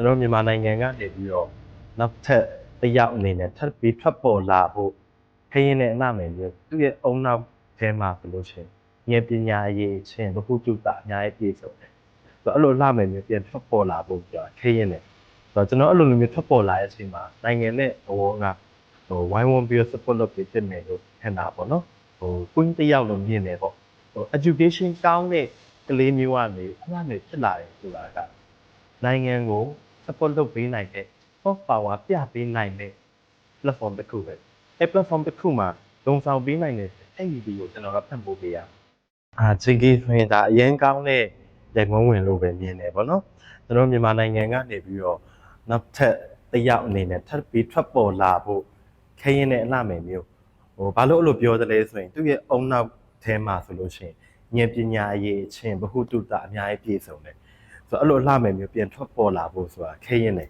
ကျွန်တော်မြန်မာနိုင်ငံကနေပြီးတော့နောက်ထပ်တစ်ယောက်အနေနဲ့ထပ်ပြီးထွက်ပေါ်လာဖို့ခရင်နဲ့အနာမယ်ပြီးသူ့ရဲ့အုံနောက်ထဲမှာဘယ်လိုရှင်ဉာဏ်ပညာရေးချင်းဘဟုတုတအများကြီးပြည့်စုံတယ်ဆိုတော့အဲ့လိုလှမယ်မျိုးပြန်ထွက်ပေါ်လာဖို့ပြောခရင်နဲ့ဆိုတော့ကျွန်တော်အဲ့လိုလိုမျိုးထွက်ပေါ်လာတဲ့အချိန်မှာနိုင်ငံနဲ့ဘဝကဟိုဝိုင်းဝန်းပြီး support လုပ်ပြီးဖြစ်မယ်လို့ထင်တာပေါ့နော်ဟို queen တစ်ယောက်လို့မြင်တယ်ပေါ့ဟို education ကောင်းတဲ့ကလေးမျိုးကနေအမှန်နဲ့ဖြစ်လာတယ်ဆိုတာကနိုင်ငံကို support လုပ်ပေးနိုင်တဲ့ soft power ပြပေးနိုင်တဲ့ platform တစ်ခုပဲအဲ platform တစ်ခုမှာလုံဆောင်ပေးနိုင်တဲ့အဲ့ဒီဒီကိုကျွန်တော်ကဖတ်ဖို့ပေးရအာ JK ဆိုရင်ဒါအရင်ကောင်းတဲ့လက်ငုံဝင်လို့ပဲမြင်တယ်ဗောနော်ကျွန်တော်မြန်မာနိုင်ငံကနေပြီးတော့နောက်ထပ်တစ်ယောက်အနေနဲ့ထပ်ပြီးထွက်ပေါ်လာဖို့ခရင်နဲ့အလှမယ်မျိုးဟိုဘာလို့အဲ့လိုပြောသလဲဆိုရင်သူ့ရဲ့အုံနောက်ထဲမှာဆိုလို့ရှိရင်ဉာဏ်ပညာအရေးအချင်းဘဟုတုတအများကြီးပြည့်စုံတယ် ဆိုတော့အဲ့လိုအလှမယ်မျိုးပြန်ထွက်ပေါ်လာဖို့ဆိုတာခဲရင်တယ်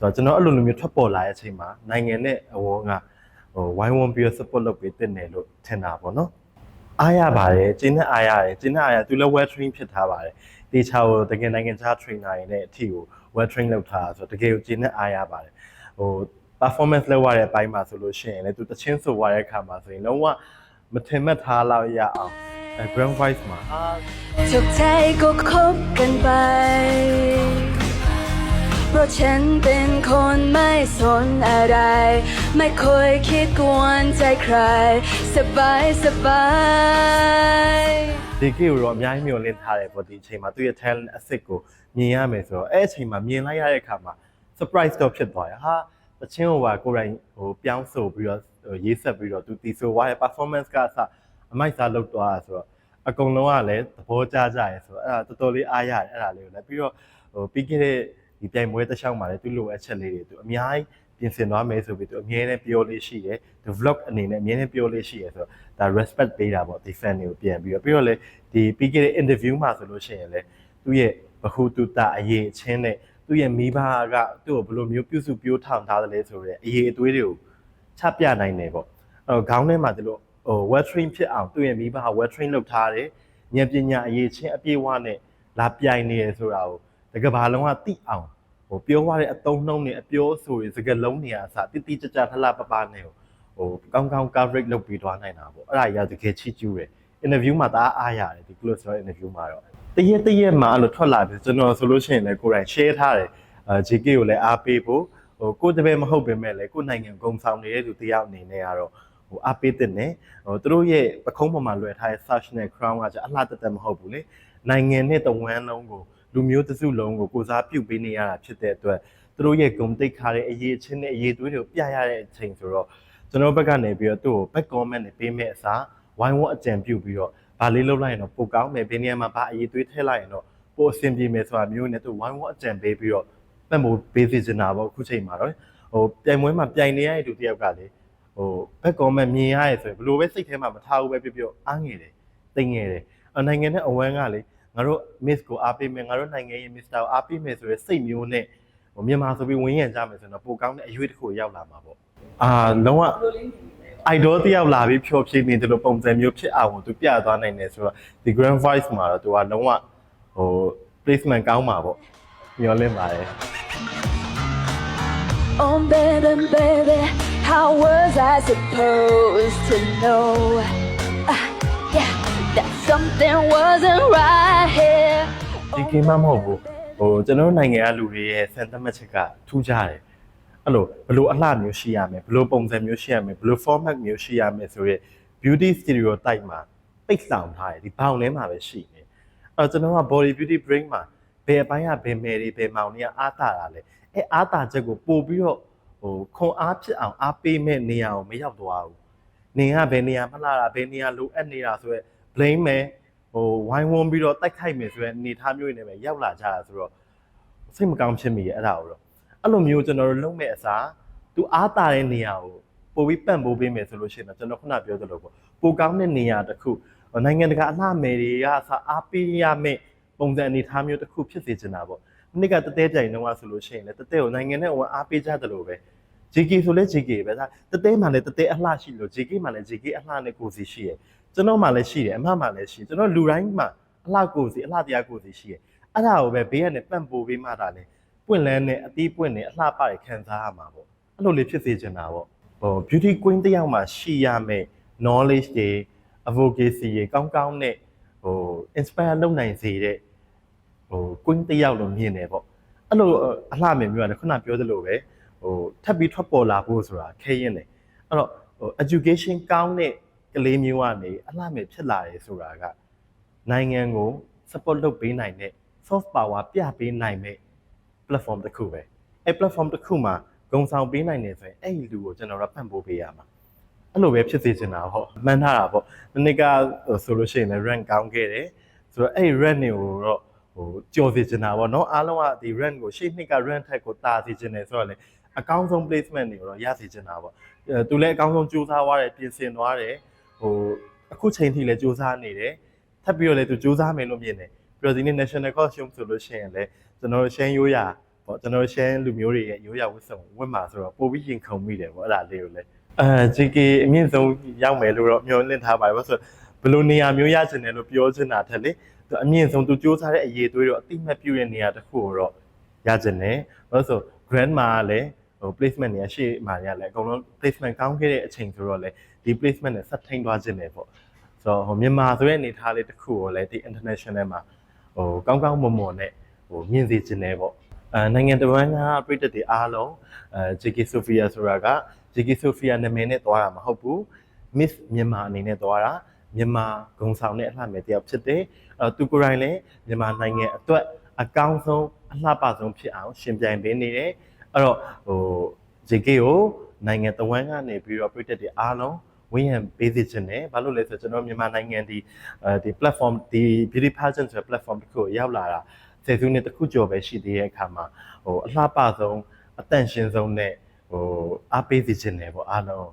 ဆိုတော့ကျွန်တော်အဲ့လိုလိုမျိုးထွက်ပေါ်လာတဲ့အချိန်မှာနိုင်ငံနဲ့အဝန်းကဟိုဝိုင်းဝန်းပြီး support လုပ်ပေးတင်တယ်လို့ထင်တာပေါ့နော်အားရပါတယ်ကျင်းနဲ့အားရတယ်ကျင်းနဲ့အားရသူလည်း well train ဖြစ်ထားပါတယ်တေချာကိုတကယ်နိုင်ငံခြား trainer တွေနဲ့အထီကို well train လုပ်ထားတာဆိုတော့တကယ်ကိုကျင်းနဲ့အားရပါတယ်ဟို performance လုပ်ရတဲ့အပိုင်းမှာဆိုလို့ရှိရင်လည်းသူတချင်းဆိုရတဲ့အခါမှာဆိုရင်လုံးဝမထင်မှတ်ထားလောက်ရအောင် အဲ grand voice မှာအာ ทุกใจก็คบกันไป เพราะฉันเป็นคนไม่สนอะไร ไม่เคยคิดกวนใจใคร สบายสบาย ဒီကိကိုတော့အများကြီးမျှော်လင့်ထားတယ်ပေါ့ဒီအချိန်မှာသူ့ရဲ့ talent အစစ်ကိုမြင်ရမယ်ဆိုတော့အဲ့အချိန်မှာမြင်လိုက်ရတဲ့အခါမှာ surprise တော့ဖြစ်သွားရဟာတချင်းဟိုပါကိုယ်တိုင်ဟိုပြောင်းဆိုပြီးတော့ဟိုရေးဆက်ပြီးတော့သူတီဆိုဝါရဲ့ performance ကအစ အမိုက်စားလုပ်သွားတာဆိုတော့အကုန်လုံးကလည်းသဘောကျကြရဲဆိုတော့အဲ့ဒါတော်တော်လေးအားရတယ်အဲ့ဒါလေးကိုလည်းပြီးတော့ဟိုပြီးခဲ့တဲ့ဒီပြိုင်ပွဲတစ်လျှောက်မှာလည်းသူ့လိုအပ်ချက်လေးတွေသူအများကြီးပြင်ဆင်သွားမယ်ဆိုပြီးသူအမြဲတမ်းပြောလေးရှိတယ်ဒီ vlog အနေနဲ့အမြဲတမ်းပြောလေးရှိရဆိုတော့ဒါ respect ပေးတာပေါ့ဒီ fan တွေကိုပြန်ပြီးတော့ပြီးတော့လေဒီပြီးခဲ့တဲ့ interview မှာဆိုလို့ရှိရင်လည်းသူ့ရဲ့ဘဟုတုတအရေးအချင်းနဲ့သူ့ရဲ့မိဘကသူ့ကိုဘယ်လိုမျိုးပြုစုပြောထောင်ထားတယ်လဲဆိုတော့အရေးအသွေးတွေကိုချပြနိုင်တယ်ပေါ့အဲ့တော့ခေါင်းထဲမှာဒီလို ဟို well train ဖြစ်အောင်သူ့ရဲ့မိဘက well train လုပ်ထားတယ်ဉာဏ်ပညာအရေးချင်းအပြည့်အဝနဲ့လာပြိုင်နေရဆိုတာကိုတကဘာလုံးကသိအောင်ဟိုပြောရတဲ့အသုံးနှုန်းတွေအပြောအဆိုတွေစကားလုံးတွေအစတိတိကျကျထလှပပနဲ့ကိုဟိုကောင်းကောင်း coverage လုပ်ပြီးသွားနိုင်တာပေါ့အဲ့ဒါကြီးကတကယ်ချီးကျူးတယ် interview မှာဒါအားရတယ်ဒီ close door interview မှာတော့တရက်တရက်မှာအဲ့လိုထွက်လာပြီကျွန်တော်ဆိုလို့ရှိရင်လည်းကိုယ်တိုင် share ထားတယ်အဲ JK ကိုလည်းအားပေးဖို့ဟိုကိုယ်တပည့်မဟုတ်ပေမဲ့လည်းကိုယ်နိုင်ငံဂုံဆောင်နေတဲ့သူတယောက်အနေနဲ့ကတော့ ဟိုအားပေးတဲ့နဲ့ဟိုသူတို့ရဲ့ပခုံးပေါ်မှာလွယ်ထားတဲ့ search နဲ့ crown ကကြအလှတက်တက်မဟုတ်ဘူးလေနိုင်ငံနဲ့တဝန်းလုံးကိုလူမျိုးတစုလုံးကိုကိုစားပြုတ်ပေးနေရတာဖြစ်တဲ့အတွက်သူတို့ရဲ့ဂုံတိတ်ခါတဲ့အရေးအချင်းနဲ့အရေးသွေးတွေကိုပြရတဲ့အချိန်ဆိုတော့ကျွန်တော်ဘက်ကနေပြီးတော့သူ့ကို back comment နဲ့ပေးမဲ့အစားဝိုင်းဝန်းအကြံပြုပြီးတော့ဗာလေးလုပ်လိုက်ရင်တော့ပိုကောင်းမယ်ဘယ်နေရာမှာဗာအရေးသွေးထည့်လိုက်ရင်တော့ပိုအဆင်ပြေမယ်ဆိုတာမျိုးနဲ့သူဝိုင်းဝန်းအကြံပေးပြီးတော့ပတ်မို့ပေးစီချင်တာပေါ့အခုချိန်မှာတော့ဟိုပြိုင်ပွဲမှာပြိုင်နေရတဲ့သူတယောက်ကလေ ဟို back comment မြင်ရရဲဆိုရင်ဘယ်လိုပဲစိတ်ထဲမှာမထားဘူးပဲပြောပြောအားငယ်တယ်တိမ်ငယ်တယ်အနိုင်ငံနဲ့အဝမ်းကလေငါတို့ miss ကိုအားပေးမယ်ငါတို့နိုင်ငံရဲ့ mister ကိုအားပေးမယ်ဆိုရဲစိတ်မျိုးနဲ့ဟိုမြန်မာဆိုပြီးဝင်းရံကြမယ်ဆိုရင်တော့ပိုကောင်းတဲ့အရွေးတစ်ခုရောက်လာမှာပေါ့အာလုံးဝ idol တယောက်လာပြီးဖြောဖြေနေတယ်လို့ပုံစံမျိုးဖြစ်အောင်သူပြသွားနိုင်တယ်ဆိုတော့ဒီ grand voice မှာတော့သူကလုံးဝဟို placement ကောင်းမှာပေါ့မျောလင့်ပါတယ် Oh baby baby how was I supposed to know Ah, yeah that something wasn't right here ဒီကိမမဟုတ်ဘူးဟိုကျွန်တော်တို့နိုင်ငံကလူတွေရဲ့စံသတ်မှတ်ချက်ကထူးခြားတယ်အဲ့လိုဘယ်လိုအလှမျိုးရှိရမယ်ဘယ်လိုပုံစံမျိုးရှိရမယ်ဘယ်လို format မျိုးရှိရမယ်ဆိုရဲ beauty stereotype မှာပိတ်ဆောင်ထားတယ်ဒီဘောင်ထဲမှာပဲရှိနေအဲ့တော့ကျွန်တော်က body beauty brain မှာဘယ်အပိုင်းကဘယ်မယ်တွေဘယ်မောင်တွေကအားတာတာလဲအဲအားတာချက်ကိုပို့ပြီးတော့ ဟိုခွန်အားဖြစ်အောင်အားပေးမဲ့နေရာကိုမရောက်သွားဘူးနေကဘယ်နေရာမလှတာဘယ်နေရာလိုအပ်နေတာဆိုရဲ blame မယ်ဟိုဝိုင်းဝန်းပြီးတော့တိုက်ခိုက်မယ်ဆိုရဲအနေထားမျိုးတွေနဲ့ပဲရောက်လာကြတာဆိုတော့စိတ်မကောင်းဖြစ်မိရဲ့အဲ့ဒါကိုတော့အဲ့လိုမျိုးကျွန်တော်တို့လုပ်မဲ့အစားသူအားတာတဲ့နေရာကိုပို့ပြီးပန့်ပိုးပေးမယ်ဆိုလို့ရှိရင်တော့ကျွန်တော်ခုနပြောသလိုပေါ့ပိုကောင်းတဲ့နေရာတစ်ခုနိုင်ငံတကာအလှမယ်တွေကစအားပေးရမယ့်ပုံစံအနေထားမျိုးတစ်ခုဖြစ်စေချင်တာပေါ့မ နစ်ကတတဲကြိုင်တော့ဆိုလို့ရှိရင်လည်းတတဲကိုနိုင်ငံနဲ့ဝင်အားပေးကြတယ်လို့ပဲ JK ဆိုလဲ JK ပဲဒါတတဲမှလည်းတတဲအလှရှိလို့ JK မှလည်း JK အလှနဲ့ကိုယ်စီရှိရယ်ကျွန်တော်မှလည်းရှိတယ်အမှမှလည်းရှိကျွန်တော်လူတိုင်းမှအလှကိုယ်စီအလှတရားကိုယ်စီရှိရယ်အဲ့ဒါကိုပဲဘေးကနေပန့်ပိုးပေးမှတာလဲပပွင့်လန်းတဲ့အသီးပွင့်နေအလှပတွေခံစားရမှာပေါ့အဲ့လိုလေးဖြစ်စေချင်တာပေါ့ဟို beauty queen တစ်ယောက်မှာရှိရမယ့် knowledge တွေ advocacy တွေကောင်းကောင်းနဲ့ဟို inspire လုပ်နိုင်စေတဲ့ ဟို queen တစ်ယောက်လို့မြင်တယ်ပေါ့အဲ့လိုအလှမယ်မျိုးကလည်းခုနပြောသလိုပဲဟိုထပ်ပြီးထွက်ပေါ်လာဖို့ဆိုတာခဲရင်တယ်အဲ့တော့ဟို education ကောင်းတဲ့ကလေးမျိုးကနေအလှမယ်ဖြစ်လာတယ်ဆိုတာကနိုင်ငံကို support လုပ်ပေးနိုင်တဲ့ soft power ပြပေးနိုင်မဲ့ platform တစ်ခုပဲအဲ့ platform တစ်ခုမှာဂုံဆောင်ပေးနိုင်တယ်ဆိုရင်အဲ့ဒီလူကိုကျွန်တော်တို့ပံ့ပိုးပေးရမှာအဲ့လိုပဲဖြစ်စေချင်တာပေါ့မှန်းထားတာပေါ့ဒီနေ့ကဟိုဆိုလို့ရှိရင်လည်း rank ကောင်းခဲ့တယ်ဆိုတော့အဲ့ rank တွေကိုတော့ဟို ကြော်စေချင်တာပေါ့နော်အားလုံးကဒီ rank ကိုရှေ့နှစ်က rank ထက်ကိုတာစေချင်တယ်ဆိုတော့လေအကောင်းဆုံး placement တွေကိုတော့ရစေချင်တာပေါ့အဲသူလည်းအကောင်းဆုံးစူးစမ်းသွားတယ်ပြင်ဆင်သွားတယ်ဟိုအခုချိန်ထိလည်းစူးစမ်းနေတယ်ထပ်ပြီးတော့လည်းသူစူးစမ်းမယ်လို့မြင်တယ်ပြီးတော့ဒီနေ့ national costume ဆိုလို့ရှိရင်လည်းကျွန်တော်တို့ရှမ်းရိုးရာပေါ့ကျွန်တော်တို့ရှမ်းလူမျိုးတွေရဲ့ရိုးရာဝတ်စုံဝတ်မှာဆိုတော့ပိုပြီးရင်ခုန်မိတယ်ပေါ့အဲ့ဒါလေးကိုလည်းအဲ JK အမြင့်ဆုံးရောက်မယ်လို့တော့မျှော်လင့်ထားပါတယ်ဘာလို့ဆိုတော့ဘယ်လိုနေရာမျိုးရချင်တယ်လို့ပြောချင်တာထက်လေ သူအမြင့်ဆုံးသူစူးစမ်းတဲ့အရေးသွေးတော့အတိမတ်ပြုတဲ့နေရာတစ်ခုကိုတော့ရချင်တယ်ဘာလို့ဆို grand မှာလည်းဟို placement တွေကရှေ့မှာတွေကလည်းအကုန်လုံး placement ကောင်းခဲ့တဲ့အချိန်ဆိုတော့လေဒီ placement နဲ့ဆက်ထိန်သွားခြင်းတယ်ပေါ့ဆိုတော့ဟိုမြန်မာဆိုတဲ့အနေထားလေးတစ်ခုကိုလည်းဒီ international မှာဟိုကောင်းကောင်းမွန်မွန်နဲ့ဟိုမြင်စေခြင်းတယ်ပေါ့အဲနိုင်ငံတော်ဝန်ကပြည်သက်တွေအားလုံးအဲ JK Sophia ဆိုတာက JK Sophia နာမည်နဲ့သွားတာမဟုတ်ဘူး Miss မြန်မာအနေနဲ့သွားတာ မြန်မာဂုံဆောင်တဲ့အလှမယ်တယောက်ဖြစ်တယ်အဲသူကိုယ်တိုင်လည်းမြန်မာနိုင်ငံအတွက်အကောင်းဆုံးအလှပဆုံးဖြစ်အောင်ရှင်ပြိုင်ပေးနေတယ်အဲ့တော့ဟို JK ကိုနိုင်ငံတော်ဝန်ကနေပြီးတော့ပြည်သက်တွေအားလုံးဝင်းရံပေးစေချင်တယ်ဘာလို့လဲဆိုတော့ကျွန်တော်မြန်မာနိုင်ငံဒီအဲဒီ platform ဒီ beauty pageant ဆိုတဲ့ platform တစ်ခုကိုရောက်လာတာဆယ်စုနှစ်တစ်ခုကျော်ပဲရှိသေးတဲ့အခါမှာဟိုအလှပဆုံးအတန့်ရှင်းဆုံးနဲ့ဟိုအားပေးစေချင်တယ်ပေါ့အားလုံး